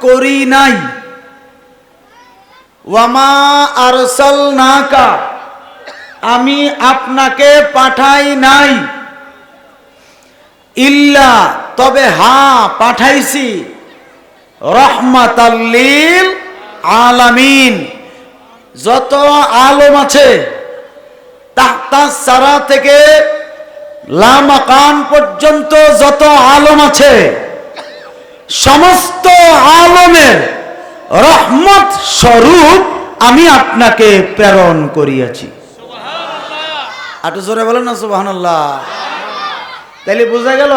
করি নাই। ওয়ামা আরসাল নাকা আমি আপনাকে পাঠাই নাই। ইল্লা, তবে হা পাঠাইছি। রহমাতাল্লিল আলামিন। যত আলম আছে, তাহতা সারা থেকে লামাকান পর্যন্ত যত আলম আছে সমস্ত আলমের রহমত স্বরূপ আমি আপনাকে প্রেরণ করিয়াছি। আটু জোরে বলেন না সুবহানাল্লাহ। তাইলে বোঝা গেল,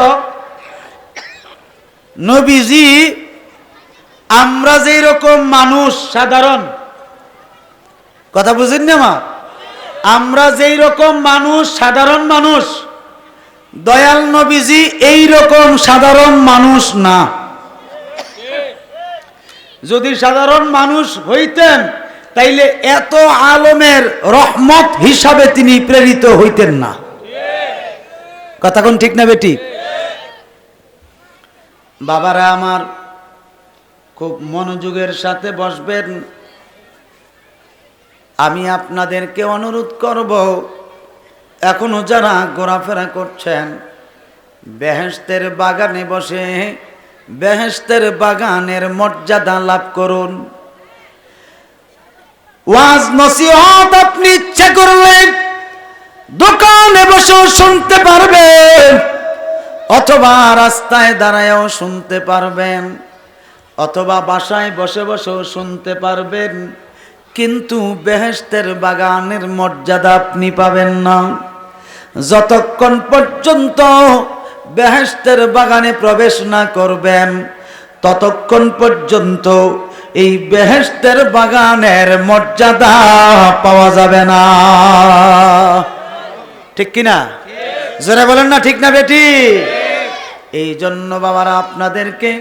নবীজি, আমরা যেই রকম মানুষ সাধারণ, কথা বুঝেন না মা? আমরা যেই রকম মানুষ সাধারণ মানুষ, দয়াল নবীজি এই রকম সাধারণ মানুষ না। যদি সাধারণ মানুষ হইতেন, তাইলে এত আলমের রহমত হিসাবে তিনি প্রেরিত হইতেন না। কথা কোন ঠিক না বেটি? বাবারা আমার খুব মনোযোগের সাথে বসবেন। আমি আপনাদেরকে অনুরোধ করব, এখনও যারা ঘোরাফেরা করছেন বেহেস্তের বাগানে বসে বেহেস্তের বাগানের মর্যাদা লাভ করুন। ওয়াজ নসিহত আপনি ইচ্ছা করলে দোকানে বসেও শুনতে পারবেন, অথবা রাস্তায় দাঁড়ায়ও শুনতে পারবেন, অথবা বাসায় বসে বসেও শুনতে পারবেন, কিন্তু বেহেস্তের বাগানের মর্যাদা আপনি পাবেন না। যতক্ষণ পর্যন্ত বেহেস্তের বাগানে প্রবেশ না করবেন। ততক্ষণ পর্যন্ত এই বেহেস্তের বাগানের মর্যাদা পাওয়া যাবে না। ঠিক কিনা? জোরে বলেন না ঠিক না বেটি? এই জন্য বাবারা, আপনাদেরকে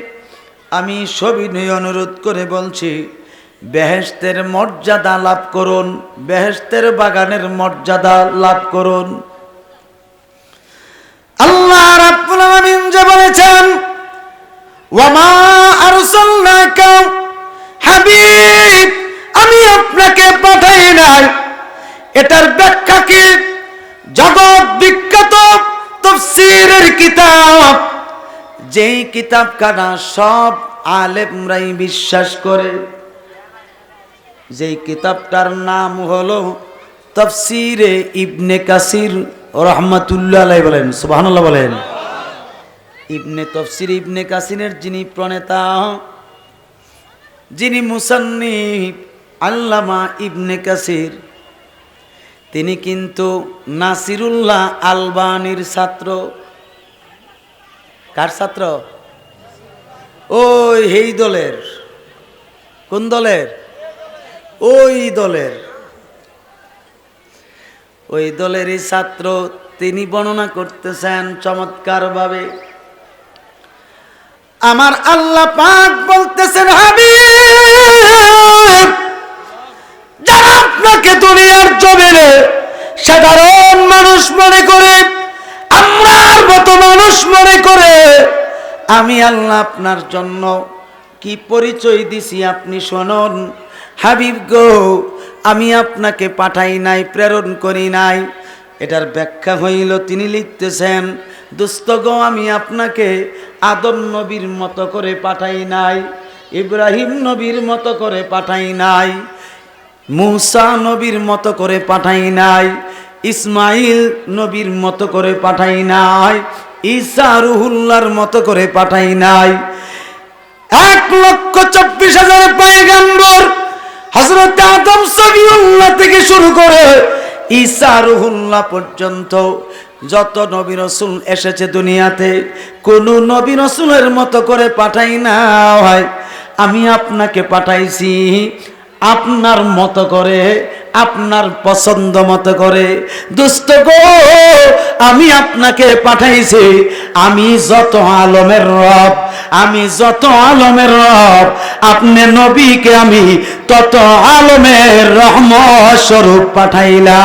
আমি সবিনয় অনুরোধ করে বলছি বেহেস্তের মর্যাদা লাভ করুন বেহেস্তের বাগানের মর্যাদা লাভ করুন। আল্লাহ রাব্বুল আলামিন যে বলেছেন, ওয়ামা আরসালনাকা হাবিব আমি আপনাকে পাঠাই নাই। এটার ব্যাখ্যা কি? জগৎ বিখ্যাত তফসিরের কিতাব। যেই কিতাব কানা সব আলেমরাই বিশ্বাস করে। যেই কিতাবটার নাম হলো তফসিরে ইবনে কাসির। রহমাতুল্লাহ আলাই বলেন, সুবহানাল্লাহ বলেন। ইবনে তফসির, ইবনে কাসিরের যিনি প্রণেতা, যিনি মুসান্নিফ, আল্লামা ইবনে কাসির, তিনি কিন্তু নাসিরুল্লাহ আলবানির ছাত্র। কার ছাত্র? ওই, হেই দলের। কোন দলের? ওই দলের। ওই দলেরই ছাত্র, তিনি বর্ণনা করতেছেন চমৎকারভাবে। আমার আল্লাহ পাক বলতেছেন, হাবিব, যারা আপনাকে দুনিয়ার জমিনে সাধারণ মানুষ মনে করে, আমরার মতো মানুষ মনে করে, আমি আল্লাহ আপনার জন্য কি পরিচয় দিছি আপনি শুনুন। হাবিব গো আমি আপনাকে পাঠাই নাই, প্রেরণ করি নাই। এটার ব্যাখ্যা হইল, তিনি লিখতেছেন, দুস্থ গো, আমি আপনাকে আদম নবীর মতো করে পাঠাই নাই, ইব্রাহিম নবীর মতো করে পাঠাই নাই, মুসা নবীর মতো করে পাঠাই নাই, ইসমাইল নবীর মতো করে পাঠাই নাই, ঈসা রুহুল্লার মতো করে পাঠাই নাই। এক লক্ষ চব্বিশ হাজার পায়গাম্বর হজরত আদম সবিউল্লাহ থেকে শুরু করে ঈসা রুহুল্লাহ পর্যন্ত যত নবী রসুল এসেছে দুনিয়াতে, কোন নবী রসুলের মতো করে পাঠাই না হয়। আমি আপনাকে পাঠাইছি, আপনার মতো করে আপনার পছন্দ মতো করে দুস্থ গো, আমি আপনাকে পাঠাইছি। আমি যত আলমের রব, আমি যত আলমের রব, আপনি নবীকে আমি তত আলমের রহমত স্বরূপ পাঠাইলা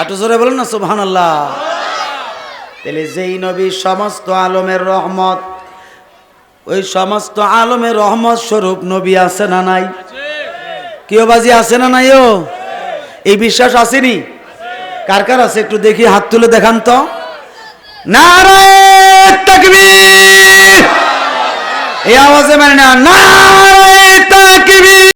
একটু জোরে বলুন না, সুবহানাল্লাহ। তাহলে যেই নবী সমস্ত আলমের রহমত, ওই সমস্ত আলমের রহমত স্বরূপ নবী আছে না নাই? কেউ বাজি আছে না নাইও এই বিশ্বাস আসেনি? কার কার আছে? একটু দেখি, হাত তুলে দেখান তো। নারায় তাকবীর! এই আওয়াজে মানে না নারায় তাকবীর!